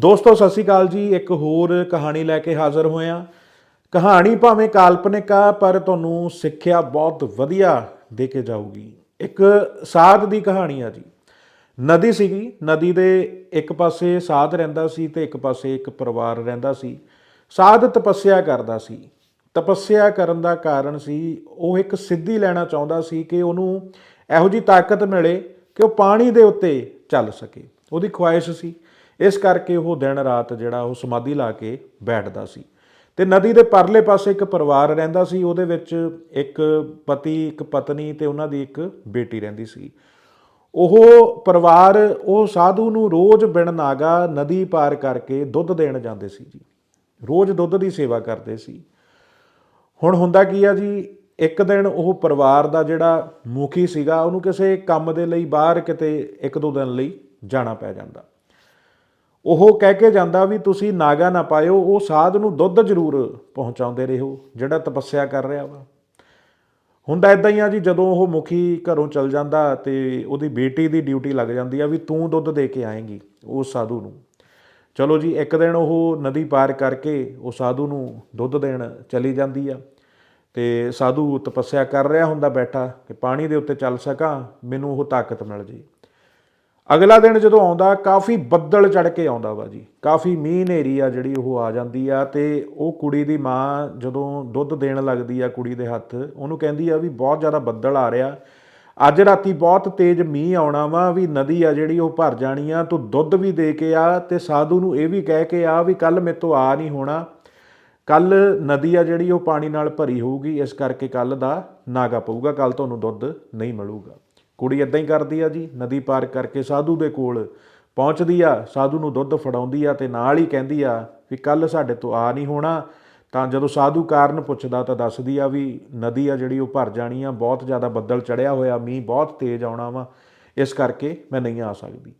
ਦੋਸਤੋ, ਸਤਿ ਸ਼੍ਰੀ ਅਕਾਲ ਜੀ। ਇੱਕ ਹੋਰ ਕਹਾਣੀ ਲੈ ਕੇ ਹਾਜ਼ਰ ਹੋਏ ਹਾਂ। ਕਹਾਣੀ ਭਾਵੇਂ ਕਾਲਪਨਿਕ ਆ, ਪਰ ਤੁਹਾਨੂੰ ਸਿੱਖਿਆ ਬਹੁਤ ਵਧੀਆ ਦੇ ਕੇ ਜਾਊਗੀ। ਇੱਕ ਸਾਧ ਦੀ ਕਹਾਣੀ ਆ ਜੀ। ਨਦੀ ਸੀਗੀ। ਨਦੀ ਦੇ ਇੱਕ ਪਾਸੇ ਸਾਧ ਰਹਿੰਦਾ ਸੀ ਤੇ ਇੱਕ ਪਾਸੇ ਇੱਕ ਪਰਿਵਾਰ ਰਹਿੰਦਾ ਸੀ। ਸਾਧ ਤਪੱਸਿਆ ਕਰਦਾ ਸੀ। ਤਪੱਸਿਆ ਕਰਨ ਦਾ ਕਾਰਨ ਸੀ, ਉਹ ਇੱਕ ਸਿੱਧੀ ਲੈਣਾ ਚਾਹੁੰਦਾ ਸੀ ਕਿ ਉਹਨੂੰ ਇਹੋ ਜੀ ਤਾਕਤ ਮਿਲੇ ਕਿ ਉਹ ਪਾਣੀ ਦੇ ਉੱਤੇ ਚੱਲ ਸਕੇ। ਉਹਦੀ ਖੁਆਇਸ਼ ਸੀ। ਇਸ ਕਰਕੇ ਉਹ ਦਿਨ ਰਾਤ ਜਿਹੜਾ ਉਹ ਸਮਾਧੀ ਲਾ ਕੇ ਬੈਠਦਾ ਸੀ। ਤੇ ਨਦੀ ਦੇ ਪਰਲੇ ਪਾਸੇ ਇੱਕ ਪਰਿਵਾਰ ਰਹਿੰਦਾ ਸੀ, ਉਹਦੇ ਵਿੱਚ ਇੱਕ ਪਤੀ, ਇੱਕ ਪਤਨੀ ਤੇ ਉਹਨਾਂ ਦੀ ਇੱਕ ਬੇਟੀ ਰਹਿੰਦੀ ਸੀ। ਉਹ ਪਰਿਵਾਰ, ਉਹ ਸਾਧੂ ਨੂੰ ਰੋਜ਼ ਬਿਨ ਨਾਗਾ ਨਦੀ ਪਾਰ ਕਰਕੇ ਦੁੱਧ ਦੇਣ ਜਾਂਦੇ ਸੀ ਜੀ। ਰੋਜ਼ ਦੁੱਧ ਦੀ ਸੇਵਾ ਕਰਦੇ ਸੀ। ਹੁਣ ਹੁੰਦਾ ਕੀ ਆ ਜੀ, ਇੱਕ ਦਿਨ ਉਹ ਪਰਿਵਾਰ ਦਾ ਜਿਹੜਾ ਮੁਖੀ ਸੀਗਾ, ਉਹਨੂੰ ਕਿਸੇ ਕੰਮ ਦੇ ਲਈ ਬਾਹਰ ਕਿਤੇ ਇੱਕ ਦੋ ਦਿਨ ਲਈ ਜਾਣਾ ਪੈ ਜਾਂਦਾ। ਉਹ ਕਹਿ ਕੇ ਜਾਂਦਾ ਵੀ ਤੁਸੀਂ ਨਾਗਾ ਨਾ ਪਾਇਓ, ਉਹ ਸਾਧ ਨੂੰ ਦੁੱਧ ਜ਼ਰੂਰ ਪਹੁੰਚਾਉਂਦੇ ਰਹੋ, ਜਿਹੜਾ ਤਪੱਸਿਆ ਕਰ ਰਿਹਾ ਵਾ। ਹੁੰਦਾ ਇਦਾਂ ਹੀ ਆ ਜੀ, ਜਦੋਂ ਉਹ ਮੁਖੀ ਘਰੋਂ ਚਲ ਜਾਂਦਾ ਤੇ ਉਹਦੀ ਬੇਟੀ ਦੀ ਡਿਊਟੀ ਲੱਗ ਜਾਂਦੀ ਆ ਵੀ ਤੂੰ ਦੁੱਧ ਦੇ ਕੇ ਆਏਂਗੀ ਉਸ ਸਾਧੂ ਨੂੰ। ਚਲੋ ਜੀ, ਇੱਕ ਦਿਨ ਉਹ ਨਦੀ ਪਾਰ ਕਰਕੇ ਉਹ ਸਾਧੂ ਨੂੰ ਦੁੱਧ ਦੇਣ ਚਲੀ ਜਾਂਦੀ ਆ ਤੇ ਸਾਧੂ ਤਪੱਸਿਆ ਕਰ ਰਿਹਾ ਹੁੰਦਾ ਬੈਠਾ ਕਿ ਪਾਣੀ ਦੇ ਉੱਤੇ ਚੱਲ ਸਕਾਂ, ਮੈਨੂੰ ਉਹ ਤਾਕਤ ਮਿਲ ਜੇ। ਅਗਲਾ ਦਿਨ ਜਦੋਂ ਆਉਂਦਾ, ਕਾਫੀ ਬੱਦਲ ਚੜ ਕੇ ਆਉਂਦਾ ਵਾ ਜੀ। ਕਾਫੀ ਮੀਂਹ ਹਨੇਰੀ ਆ ਜਿਹੜੀ ਉਹ ਆ ਜਾਂਦੀ ਆ ਤੇ ਉਹ ਕੁੜੀ ਦੀ ਮਾਂ ਜਦੋਂ ਦੁੱਧ ਦੇਣ ਲੱਗਦੀ ਆ ਕੁੜੀ ਦੇ ਹੱਥ, ਉਹਨੂੰ ਕਹਿੰਦੀ ਆ ਵੀ ਬਹੁਤ ਜ਼ਿਆਦਾ ਬੱਦਲ ਆ ਰਿਹਾ। ਅੱਜ ਰਾਤੀ ਬਹੁਤ ਤੇਜ਼ ਮੀਂਹ ਆਉਣਾ ਵਾ ਵੀ ਨਦੀ ਆ ਜਿਹੜੀ ਉਹ ਭਰ ਜਾਣੀ ਆ, ਤੂੰ ਦੁੱਧ ਵੀ ਦੇ ਕੇ ਆ ਤੇ ਸਾਧੂ ਨੂੰ ਇਹ ਵੀ ਕਹਿ ਕੇ ਆ ਵੀ ਕੱਲ ਮੇਰੇ ਤੋਂ ਆ ਨਹੀਂ ਹੋਣਾ। ਕੱਲ ਨਦੀ ਆ ਜਿਹੜੀ ਉਹ ਪਾਣੀ ਨਾਲ ਭਰੀ ਹੋਊਗੀ, ਇਸ ਕਰਕੇ ਕੱਲ ਦਾ ਨਾਗਾ ਪਊਗਾ ਕੱਲ ਤੁਹਾਨੂੰ ਦੁੱਧ ਨਹੀਂ ਮਿਲੂਗਾ। ਕੁੜੀ ਇਦਾਂ ਹੀ ਕਰਦੀ ਆ ਜੀ, ਨਦੀ ਪਾਰ ਕਰਕੇ ਸਾਧੂ ਦੇ ਕੋਲ ਪਹੁੰਚਦੀ ਆ, ਸਾਧੂ ਨੂੰ ਦੁੱਧ ਫੜਾਉਂਦੀ ਆ ਤੇ ਨਾਲ ਹੀ ਕਹਿੰਦੀ ਆ ਵੀ ਕੱਲ ਸਾਡੇ ਤੋਂ ਆ ਨਹੀਂ ਹੋਣਾ। ਤਾਂ ਜਦੋਂ ਸਾਧੂ ਕਾਰਨ ਪੁੱਛਦਾ ਤਾਂ ਦੱਸਦੀ ਆ ਵੀ ਨਦੀ ਆ ਜਿਹੜੀ ਉਹ ਭਰ ਜਾਣੀ ਆ, ਬਹੁਤ ਜ਼ਿਆਦਾ ਬੱਦਲ ਚੜਿਆ ਹੋਇਆ, ਮੀਂਹ ਬਹੁਤ ਤੇਜ਼ ਆਉਣਾ ਵਾ, ਇਸ ਕਰਕੇ ਮੈਂ ਨਹੀਂ ਆ ਸਕਦੀ।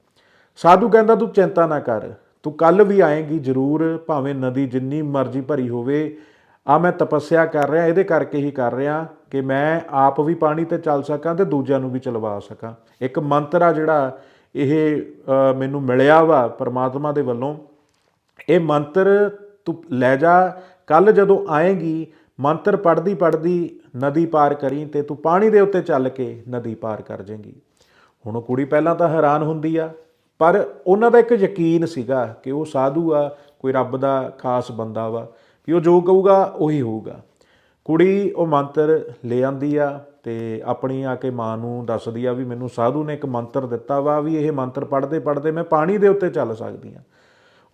ਸਾਧੂ ਕਹਿੰਦਾ, ਤੂੰ ਚਿੰਤਾ ਨਾ ਕਰ, ਤੂੰ ਕੱਲ ਵੀ ਆਏਗੀ ਜ਼ਰੂਰ, ਭਾਵੇਂ ਨਦੀ ਜਿੰਨੀ ਮਰਜ਼ੀ ਭਰੀ ਹੋਵੇ ਆ ਮੈਂ ਤਪੱਸਿਆ ਕਰ ਰਿਹਾ, ਇਹਦੇ ਕਰਕੇ ਹੀ ਕਰ ਰਿਹਾ ਕਿ ਮੈਂ ਆਪ ਵੀ ਪਾਣੀ ਤੇ ਚੱਲ ਸਕਾਂ ਤੇ ਦੂਜਿਆਂ ਨੂੰ ਵੀ ਚਲਵਾ ਸਕਾਂ। ਇੱਕ ਮੰਤਰ ਆ ਜਿਹੜਾ ਇਹ ਮੈਨੂੰ ਮਿਲਿਆ ਵਾ ਪਰਮਾਤਮਾ ਦੇ ਵੱਲੋਂ। ਇਹ ਮੰਤਰ ਤੂੰ ਲੈ ਜਾ ਕੱਲ ਜਦੋਂ ਆਏਗੀ, ਮੰਤਰ ਪੜਦੀ ਪੜਦੀ ਨਦੀ ਪਾਰ ਕਰੀ ਤੇ ਤੂੰ ਪਾਣੀ ਦੇ ਉੱਤੇ ਚੱਲ ਕੇ ਨਦੀ ਪਾਰ ਕਰ ਜਾਏਂਗੀ। ਹੁਣ ਉਹ ਕੁੜੀ ਪਹਿਲਾਂ ਤਾਂ ਹੈਰਾਨ ਹੁੰਦੀ ਆ, ਪਰ ਉਹਨਾਂ ਦਾ ਇੱਕ ਯਕੀਨ ਸੀਗਾ ਕਿ ਉਹ ਸਾਧੂ ਆ, ਕੋਈ ਰੱਬ ਦਾ ਖਾਸ ਬੰਦਾ ਵਾ। ਵੀ ਉਹ ਜੋ ਕਹੂਗਾ, ਉਹੀ ਹੋਊਗਾ। ਕੁੜੀ ਉਹ ਮੰਤਰ ਲੈ ਆਂਦੀ ਆ ਤੇ ਆਪਣੀ ਆ ਕੇ ਮਾਂ ਨੂੰ ਦੱਸਦੀ ਆ ਵੀ ਮੈਨੂੰ ਸਾਧੂ ਨੇ ਇੱਕ ਮੰਤਰ ਦਿੱਤਾ ਵਾ ਵੀ ਇਹ ਮੰਤਰ ਪੜ੍ਹਦੇ ਪੜ੍ਹਦੇ ਮੈਂ ਪਾਣੀ ਦੇ ਉੱਤੇ ਚੱਲ ਸਕਦੀ ਆ।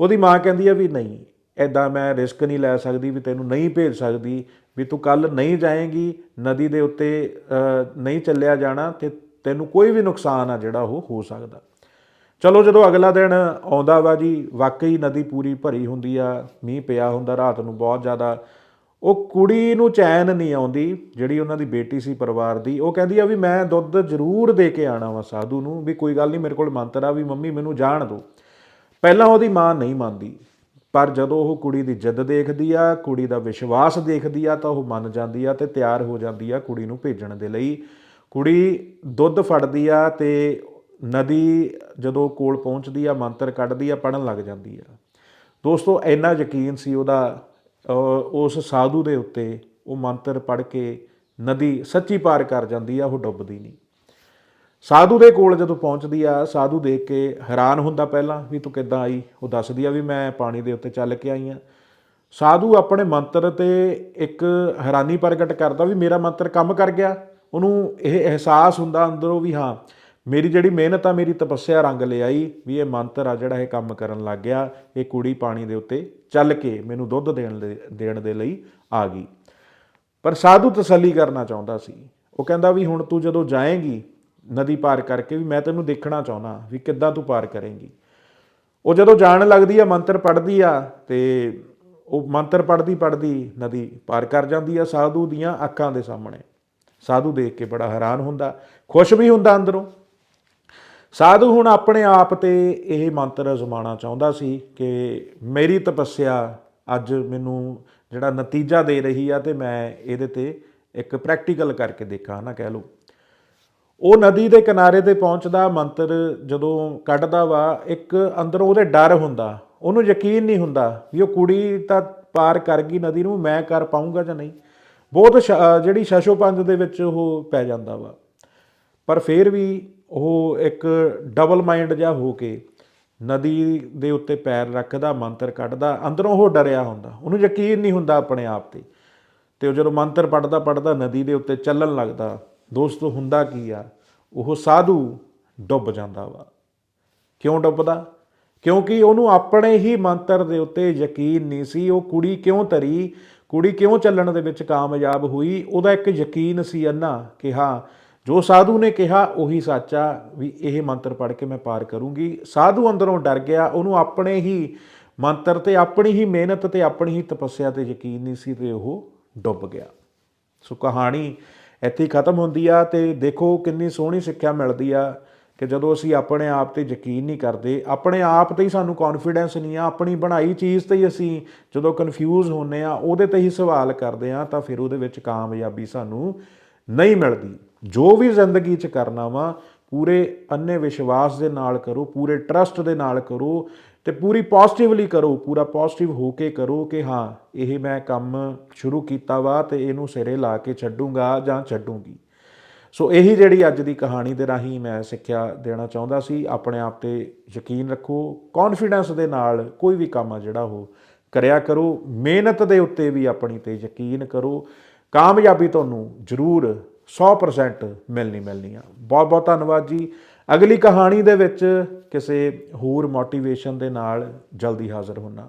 ਉਹਦੀ ਮਾਂ ਕਹਿੰਦੀ ਆ ਵੀ ਨਹੀਂ ਐਦਾਂ ਮੈਂ ਰਿਸਕ ਨਹੀਂ ਲੈ ਸਕਦੀ ਵੀ ਤੈਨੂੰ ਨਹੀਂ ਭੇਜ ਸਕਦੀ, ਵੀ ਤੂੰ ਕੱਲ ਨਹੀਂ ਜਾਏਂਗੀ, ਨਦੀ ਦੇ ਉੱਤੇ ਨਹੀਂ ਚੱਲਿਆ ਜਾਣਾ ਤੇ ਤੈਨੂੰ ਕੋਈ ਵੀ ਨੁਕਸਾਨ ਆ ਜਿਹੜਾ ਉਹ ਹੋ ਸਕਦਾ। ਚਲੋ ਜਦੋਂ ਅਗਲਾ ਦਿਨ ਆਉਂਦਾ ਵਾ ਜੀ, ਵਾਕਈ ਨਦੀ ਪੂਰੀ ਭਰੀ ਹੁੰਦੀ ਆ, ਮੀਂਹ ਪਿਆ ਹੁੰਦਾ ਰਾਤ ਨੂੰ ਬਹੁਤ ਜ਼ਿਆਦਾ। ਉਹ ਕੁੜੀ ਨੂੰ ਚੈਨ ਨਹੀਂ ਆਉਂਦੀ, ਜਿਹੜੀ ਉਹਨਾਂ ਦੀ ਬੇਟੀ ਸੀ ਪਰਿਵਾਰ ਦੀ, ਉਹ ਕਹਿੰਦੀ ਆ ਵੀ ਮੈਂ ਦੁੱਧ ਜ਼ਰੂਰ ਦੇ ਕੇ ਆਣਾ ਵਾ ਸਾਧੂ ਨੂੰ, ਵੀ ਕੋਈ ਗੱਲ ਨਹੀਂ ਮੇਰੇ ਕੋਲ ਮੰਤਰ ਆ ਵੀ ਮੰਮੀ ਮੈਨੂੰ ਜਾਣ ਦਿਓ। ਪਹਿਲਾਂ ਉਹਦੀ ਮਾਂ ਨਹੀਂ ਮੰਨਦੀ, ਪਰ ਜਦੋਂ ਉਹ ਕੁੜੀ ਦੀ ਜਿੱਦ ਦੇਖਦੀ ਆ, ਕੁੜੀ ਦਾ ਵਿਸ਼ਵਾਸ ਦੇਖਦੀ ਆ, ਤਾਂ ਉਹ ਮੰਨ ਜਾਂਦੀ ਆ ਤੇ ਤਿਆਰ ਹੋ ਜਾਂਦੀ ਆ ਕੁੜੀ ਨੂੰ ਭੇਜਣ ਦੇ ਲਈ। ਕੁੜੀ ਦੁੱਧ ਫੜਦੀ ਆ ਤੇ ਨਦੀ ਜਦੋਂ ਕੋਲ ਪਹੁੰਚਦੀ ਆ, ਮੰਤਰ ਕੱਢਦੀ ਆ ਪੜਨ ਲੱਗ ਜਾਂਦੀ ਆ। ਦੋਸਤੋ, ਇੰਨਾ ਯਕੀਨ ਸੀ ਉਹਦਾ ਉਸ ਸਾਧੂ ਦੇ ਉੱਤੇ, ਉਹ ਮੰਤਰ ਪੜ ਕੇ ਨਦੀ ਸੱਚੀ ਪਾਰ ਕਰ ਜਾਂਦੀ ਆ, ਉਹ ਡੁੱਬਦੀ ਨਹੀਂ। ਸਾਧੂ ਦੇ ਕੋਲ ਜਦੋਂ ਪਹੁੰਚਦੀ ਆ, ਸਾਧੂ ਦੇਖ ਕੇ ਹੈਰਾਨ ਹੁੰਦਾ ਪਹਿਲਾਂ ਵੀ ਤੂੰ ਕਿੱਦਾਂ ਆਈ। ਉਹ ਦੱਸਦੀ ਆ ਵੀ ਮੈਂ ਪਾਣੀ ਦੇ ਉੱਤੇ ਚੱਲ ਕੇ ਆਈ ਆ। ਸਾਧੂ ਆਪਣੇ ਮੰਤਰ ਤੇ ਇੱਕ ਹੈਰਾਨੀ ਪ੍ਰਗਟ ਕਰਦਾ ਵੀ ਮੇਰਾ ਮੰਤਰ ਕੰਮ ਕਰ ਗਿਆ। ਉਹਨੂੰ ਇਹ ਅਹਿਸਾਸ ਹੁੰਦਾ ਅੰਦਰੋਂ ਵੀ ਹਾਂ ਮੇਰੀ ਜਿਹੜੀ ਮਿਹਨਤ ਆ, ਮੇਰੀ ਤਪੱਸਿਆ ਰੰਗ ਲਿਆਈ ਵੀ ਇਹ ਮੰਤਰ ਆ ਜਿਹੜਾ ਇਹ ਕੰਮ ਕਰਨ ਲੱਗ ਗਿਆ, ਇਹ ਕੁੜੀ ਪਾਣੀ ਦੇ ਉੱਤੇ ਚੱਲ ਕੇ ਮੈਨੂੰ ਦੁੱਧ ਦੇਣ ਦੇ ਦੇਣ ਦੇ ਲਈ ਆ ਗਈ। ਪਰ ਸਾਧੂ ਤਸੱਲੀ ਕਰਨਾ ਚਾਹੁੰਦਾ ਸੀ। ਉਹ ਕਹਿੰਦਾ ਵੀ ਹੁਣ ਤੂੰ ਜਦੋਂ ਜਾਏਂਗੀ ਨਦੀ ਪਾਰ ਕਰਕੇ ਵੀ ਮੈਂ ਤੈਨੂੰ ਦੇਖਣਾ ਚਾਹੁੰਦਾ ਵੀ ਕਿੱਦਾਂ ਤੂੰ ਪਾਰ ਕਰੇਂਗੀ। ਉਹ ਜਦੋਂ ਜਾਣ ਲੱਗਦੀ ਆ, ਮੰਤਰ ਪੜ੍ਹਦੀ ਆ ਤੇ ਉਹ ਮੰਤਰ ਪੜ੍ਹਦੀ ਪੜ੍ਹਦੀ ਨਦੀ ਪਾਰ ਕਰ ਜਾਂਦੀ ਆ ਸਾਧੂ ਦੀਆਂ ਅੱਖਾਂ ਦੇ ਸਾਹਮਣੇ। ਸਾਧੂ ਦੇਖ ਕੇ ਬੜਾ ਹੈਰਾਨ ਹੁੰਦਾ, ਖੁਸ਼ ਵੀ ਹੁੰਦਾ ਅੰਦਰੋਂ। ਸਾਧੂ ਹੁਣ ਆਪਣੇ ਆਪ ਤੇ ਇਹ ਮੰਤਰ ਅਜ਼ਮਾਉਣਾ ਚਾਹੁੰਦਾ ਸੀ ਕਿ ਮੇਰੀ ਤਪੱਸਿਆ ਅੱਜ ਮੈਨੂੰ ਜਿਹੜਾ ਨਤੀਜਾ ਦੇ ਰਹੀ ਆ ਤੇ ਮੈਂ ਇਹਦੇ ਤੇ ਇੱਕ ਪ੍ਰੈਕਟੀਕਲ ਕਰਕੇ ਦੇਖਾਂ, ਨਾ ਕਹਿ ਲਓ। ਉਹ ਨਦੀ ਦੇ ਕਿਨਾਰੇ ਤੇ ਪਹੁੰਚਦਾ ਮੰਤਰ ਜਦੋਂ ਕੱਢਦਾ ਵਾ, ਇੱਕ ਅੰਦਰੋਂ ਉਹਦੇ ਡਰ ਹੁੰਦਾ, ਉਹਨੂੰ ਯਕੀਨ ਨਹੀਂ ਹੁੰਦਾ ਵੀ ਉਹ ਕੁੜੀ ਤਾਂ ਪਾਰ ਕਰ ਗਈ ਨਦੀ ਨੂੰ, ਮੈਂ ਕਰ ਪਾਉਂਗਾ ਜਾਂ ਨਹੀਂ। ਬਹੁਤ ਸ਼- ਅਹ ਜਿਹੜੀ ਸ਼ਸ਼ੋਪੰਜ ਦੇ ਵਿੱਚ ਉਹ ਪੈ ਜਾਂਦਾ ਵਾ। ਪਰ ਫਿਰ ਵੀ ਉਹ ਇੱਕ ਡਬਲ ਮਾਈਂਡ ਜਿਹਾ ਹੋ ਕੇ ਨਦੀ ਦੇ ਉੱਤੇ ਪੈਰ ਰੱਖਦਾ, ਮੰਤਰ ਕੱਢਦਾ, ਅੰਦਰੋਂ ਉਹ ਡਰਿਆ ਹੁੰਦਾ। ਉਹਨੂੰ ਯਕੀਨ ਨਹੀਂ ਹੁੰਦਾ ਆਪਣੇ ਆਪ ਤੇ। ਤੇ ਉਹ ਜਦੋਂ ਮੰਤਰ ਪੜਦਾ ਪੜਦਾ ਨਦੀ ਦੇ ਉੱਤੇ ਚੱਲਣ ਲੱਗਦਾ, ਦੋਸਤੋ ਹੁੰਦਾ ਕੀ ਆ? ਉਹ ਸਾਧੂ ਡੁੱਬ ਜਾਂਦਾ ਵਾ। ਕਿਉਂ ਡੁੱਬਦਾ? ਕਿਉਂਕਿ ਉਹਨੂੰ ਆਪਣੇ ਹੀ ਮੰਤਰ ਦੇ ਉੱਤੇ ਯਕੀਨ ਨਹੀਂ ਸੀ। ਉਹ ਕੁੜੀ ਕਿਉਂ ਤਰੀ? ਕੁੜੀ ਕਿਉਂ ਚੱਲਣ ਦੇ ਵਿੱਚ ਕਾਮਯਾਬ ਹੋਈ? ਉਹਦਾ ਇੱਕ ਯਕੀਨ ਸੀ ਅੰਨਾ ਕਿ ਹਾਂ ਜੋ ਸਾਧੂ ਨੇ ਕਿਹਾ, ਉਹੀ ਸੱਚਾ ਵੀ ਇਹ ਮੰਤਰ ਪੜ੍ਹ ਕੇ ਮੈਂ ਪਾਰ ਕਰੂੰਗੀ। ਸਾਧੂ ਅੰਦਰੋਂ ਡਰ ਗਿਆ, ਉਹਨੂੰ ਆਪਣੇ ਹੀ ਮੰਤਰ ਤੇ, ਆਪਣੀ ਹੀ ਮਿਹਨਤ ਤੇ, ਆਪਣੀ ਹੀ ਤਪੱਸਿਆ ਤੇ ਯਕੀਨ ਨਹੀਂ ਸੀ ਤੇ ਉਹ ਡੁੱਬ ਗਿਆ। ਸੋ ਕਹਾਣੀ ਇੱਥੇ ਹੀ ਖਤਮ ਹੁੰਦੀ ਆ ਤੇ ਦੇਖੋ ਕਿੰਨੀ ਸੋਹਣੀ ਸਿੱਖਿਆ ਮਿਲਦੀ ਆ ਕਿ ਜਦੋਂ ਅਸੀਂ ਆਪਣੇ ਆਪ ਤੇ ਯਕੀਨ ਨਹੀਂ ਕਰਦੇ, ਆਪਣੇ ਆਪ ਤੇ ਹੀ ਸਾਨੂੰ ਕੌਨਫੀਡੈਂਸ ਨਹੀਂ ਆ, ਆਪਣੀ ਬਣਾਈ ਚੀਜ਼ ਤੇ ਹੀ ਅਸੀਂ ਜਦੋਂ ਕਨਫਿਊਜ਼ ਹੁੰਨੇ ਆ, ਉਹਦੇ ਤੇ ਹੀ ਸਵਾਲ ਕਰਦੇ ਆ, ਤਾਂ ਫਿਰ ਉਹਦੇ ਵਿੱਚ ਕਾਮਯਾਬੀ ਸਾਨੂੰ ਨਹੀਂ ਮਿਲਦੀ। ਜੋ ਵੀ ਜ਼ਿੰਦਗੀ 'ਚ ਕਰਨਾ ਵਾ, ਪੂਰੇ ਅੰਨੇ ਵਿਸ਼ਵਾਸ ਦੇ ਨਾਲ ਕਰੋ, ਪੂਰੇ ਟਰਸਟ ਦੇ ਨਾਲ ਕਰੋ ਤੇ ਪੂਰੀ ਪੋਜ਼ਿਟਿਵਲੀ ਕਰੋ, ਪੂਰਾ ਪੋਜ਼ਿਟਿਵ ਹੋ ਕੇ ਕਰੋ ਕਿ ਹਾਂ, ਇਹ ਮੈਂ ਕੰਮ ਸ਼ੁਰੂ ਕੀਤਾ ਵਾ ਤੇ ਇਹਨੂੰ ਸਿਰੇ ਲਾ ਕੇ ਛੱਡੂੰਗਾ ਜਾਂ ਛੱਡੂੰਗੀ। ਸੋ ਇਹੀ ਜਿਹੜੀ ਅੱਜ ਦੀ ਕਹਾਣੀ ਦੇ ਰਾਹੀਂ ਮੈਂ ਸਿੱਖਿਆ ਦੇਣਾ ਚਾਹੁੰਦਾ ਸੀ, ਆਪਣੇ ਆਪ ਤੇ ਯਕੀਨ ਰੱਖੋ ਕੌਨਫੀਡੈਂਸ ਦੇ ਨਾਲ ਕੋਈ ਵੀ ਕੰਮ ਆ ਜਿਹੜਾ ਉਹ ਕਰਿਆ ਕਰੋ, ਮਿਹਨਤ ਦੇ ਉੱਤੇ ਵੀ ਆਪਣੀ ਤੇ ਯਕੀਨ ਕਰੋ ਕਾਮਯਾਬੀ ਤੁਹਾਨੂੰ ਜ਼ਰੂਰ 100% ਮਿਲਣੀ ਮਿਲਣੀ ਆ ਬਹੁਤ ਬਹੁਤ ਧੰਨਵਾਦ ਜੀ। ਅਗਲੀ ਕਹਾਣੀ ਦੇ ਵਿੱਚ ਕਿਸੇ ਹੋਰ ਮੋਟੀਵੇਸ਼ਨ ਦੇ ਨਾਲ ਜਲਦੀ ਹਾਜ਼ਰ ਹੋਣਾ